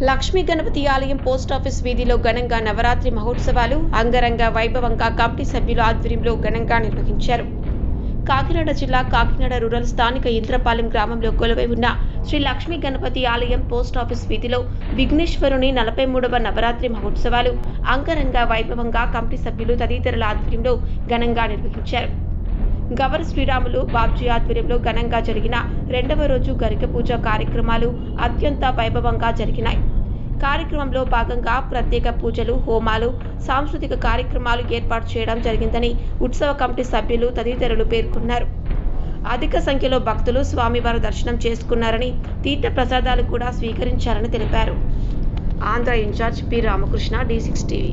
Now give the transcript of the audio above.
లక్ష్మీ గణపతి ఆలయం post office వీధిలో ఘనంగా నవరాత్రి మహోత్సవాలు అంగరంగ వైభవంగా కమిటీ సభ్యుల ఆధ్వర్యంలో ఘనంగా నిర్వహించారు. కాకినాడ జిల్లా కాకినాడ రూరల్ స్థానిక ఇంద్రపాలెం గ్రామంలో కొలువై ఉన్న శ్రీ లక్ష్మీ గణపతి ఆలయం పోస్ట్ ఆఫీస్ వీధిలో విఘ్నేశ్వరుని నలభై మూడవ నవరాత్రి మహోత్సవాలు అంగరంగ వైభవంగా కమిటీ సభ్యులు తదితరుల ఆధ్వర్యంలో ఘనంగా నిర్వహించారు. గవర్ శ్రీరాములు బాబ్జీ ఆధ్వర్యంలో ఘనంగా జరిగిన రెండవ రోజు గరిక పూజ కార్యక్రమాలు అత్యంత వైభవంగా జరిగినాయి. కార్యక్రమంలో భాగంగా ప్రత్యేక పూజలు హోమాలు సాంస్కృతిక కార్యక్రమాలు ఏర్పాటు చేయడం జరిగిందని ఉత్సవ కమిటీ సభ్యులు తదితరులు పేర్కొన్నారు. అధిక సంఖ్యలో భక్తులు స్వామివారి దర్శనం చేసుకున్నారని తీర్థ ప్రసాదాలు కూడా స్వీకరించారని తెలిపారు. Andhra incharge P Ramakrishna D six TV.